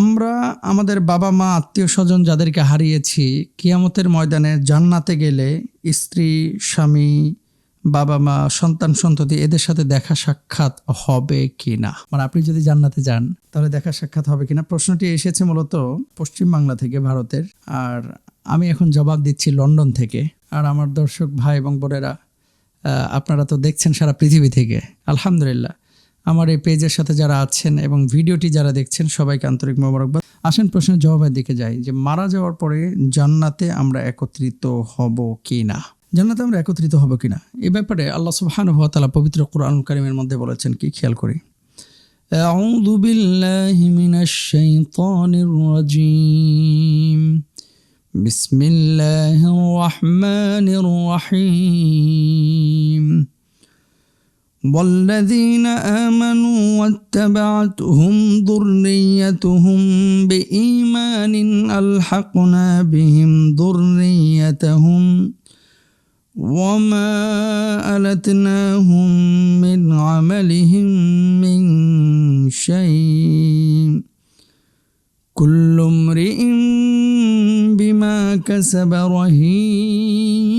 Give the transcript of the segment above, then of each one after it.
আমরা আমাদের বাবা মা, আত্মীয় স্বজন যাদেরকে হারিয়েছি, কিয়ামতের ময়দানে জান্নাতে গেলে স্ত্রী, স্বামী, বাবা মা, সন্তান, সন্ততি এদের সাথে দেখা সাক্ষাৎ হবে কিনা? মানে আপনি যদি জান্নাতে যান, তাহলে দেখা সাক্ষাৎ হবে কিনা? প্রশ্নটি এসেছে মূলত পশ্চিম বাংলা থেকে, ভারতের। আর আমি এখন জবাব দিচ্ছি লন্ডন থেকে। আর আমার দর্শক ভাই এবং বোনেরা আপনারা তো দেখছেন সারা পৃথিবী থেকে। আলহামদুলিল্লাহ। আমার এই পেজের সাথে যারা আছেন এবং ভিডিওটি যারা দেখছেন সবাইকে আন্তরিক মোবারকবাদ আসেন প্রশ্নের জবাবের দিকে যাই যে মারা যাওয়ার পরে জান্নাতে আমরা একত্রিত হব কি না জান্নাতে আমরা একত্রিত হব কিনা এ ব্যাপারে আল্লাহ সুবহানাহু ওয়া তাআলা পবিত্র কোরআন কারিমের মধ্যে বলেছেন কি খেয়াল করি أعوذ بالله من الشيطان الرجيم بسم الله الرحمن الرحيم والذين آمنوا واتبعتهم ذريتهم بإيمان ألحقنا بهم ذريتهم وما ألتناهم من عملهم من شيء كل امرئ بما كسب رهين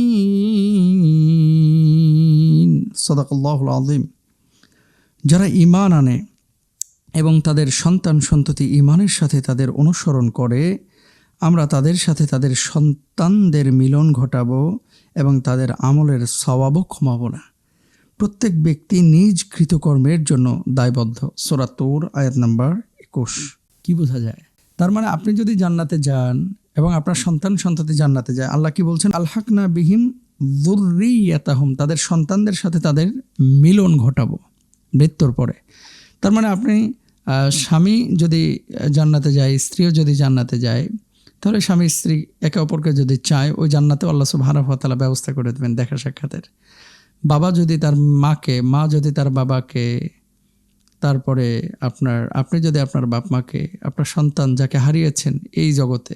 সদাকল্লাহুল আলিম যারা ইমান আনে এবং তাদের সন্তান সন্ততি ইমানের সাথে তাদের অনুসরণ করে আমরা তাদের সাথে তাদের সন্তানদের মিলন ঘটাব এবং তাদের আমলের স্বভাবও ক্ষমাব না। প্রত্যেক ব্যক্তি নিজ কৃতকর্মের জন্য দায়বদ্ধ। সোরাতোর আয়াত নাম্বার একুশ। কি বোঝা যায়? তার মানে আপনি যদি জান্নাতে যান এবং আপনার সন্তান সন্ততি জান্নাতে যায় আল্লাহ কি বলছেন? আল্লাহনা বিহিম দুর্রিয়াতাহুম তাদের সন্তানদের সাথে তাদের মিলন ঘটাবো মৃত্যুর পরে। তার মানে আপনি স্বামী যদি জান্নাতে যায়, স্ত্রীও যদি জান্নাতে যায়, তাহলে স্বামী স্ত্রী একে অপরকে যদি চায়, ওই জান্নাতে আল্লাহ তাআলা ব্যবস্থা করে দেবেন দেখা সাক্ষাতের। বাবা যদি তার মাকে, মা যদি তার বাবাকে, তারপরে আপনার, আপনি যদি আপনার বাপ মাকে, আপনার সন্তান যাকে হারিয়েছেন এই জগতে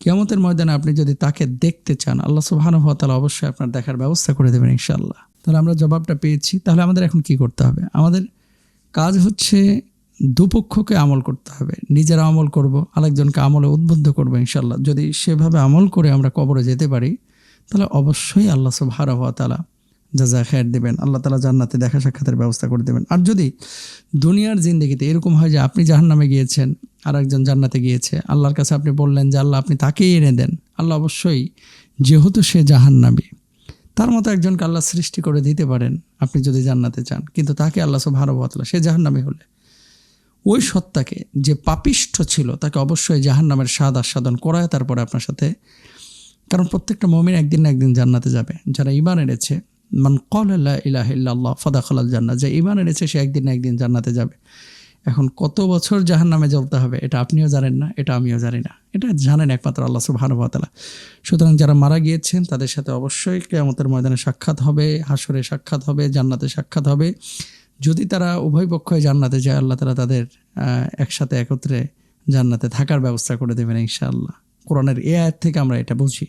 কিয়ামতের ময়দানে আপনি যদি তাকে দেখতে চান, আল্লাহ তাআলা অবশ্যই আপনার দেখার ব্যবস্থা করে দেবেন ইনশাল্লাহ তাহলে আমরা জবাবটা পেয়েছি। তাহলে আমাদের এখন কি করতে হবে? আমাদের কাজ হচ্ছে দুপক্ষকে আমল করতে হবে। নিজেরা আমল করব, আরেকজনকে আমলে উদ্বুদ্ধ করব ইনশাল্লাহ যদি সেভাবে আমল করে আমরা কবরে যেতে পারি, তাহলে অবশ্যই আল্লাহ তাআলা যা যা খেয়ার দেবেন। আল্লাহ তালা জান্নাতে দেখা সাক্ষাতের ব্যবস্থা করে দেবেন। আর যদি দুনিয়ার জিন্দেগিতে এরকম হয় যে আপনি জাহান নামে গিয়েছেন আর একজন জান্নাতে গিয়েছে। আল্লাহর কাছে আপনি বললেন যে, আল্লাহ, আপনি তাকেই এনে দেন। আল্লাহ অবশ্যই, যেহেতু সে জাহান্নামী, তার মতো একজনকে আল্লাহ সৃষ্টি করে দিতে পারেন, আপনি যদি জান্নাতে চান কিন্তু তাকে আল্লাহ সব ভালো সে জাহান্নামী হলে। ওই সত্তাকে যে পাপিষ্ঠ ছিল, তাকে অবশ্যই জাহান্নামের স্বাদ আস্বাদন করায় তারপরে আপনার সাথে। কারণ প্রত্যেকটা মমিন একদিন না একদিন জান্নাতে যাবে। যারা ইমান এনেছে, মান কল ইলাহ ইল্লাল্লাহ ফদা খালাল জান্নাত যে ইমান এনেছে, সে একদিন না একদিন জান্নাতে যাবে। এখন কত বছর জাহান নামে জ্বলতে হবে, এটা আপনিও জানেন না, এটা আমিও জানি না। এটা জানেন একমাত্র আল্লাহ সুবাহানুভাতালা সুতরাং যারা মারা গিয়েছেন, তাদের সাথে অবশ্যই কেয়ামতের ময়দানে সাক্ষাৎ হবে হাসরে সাক্ষাৎ হবে, জান্নাতে সাক্ষাৎ হবে। যদি তারা উভয় পক্ষই জান্নাতে যায়, আল্লাহ তারা তাদের একসাথে একত্রে জান্নাতে থাকার ব্যবস্থা করে দেবেন ইনশাআল্লাহ। কোরআনের এ আয়ের থেকে আমরা এটা বুঝি।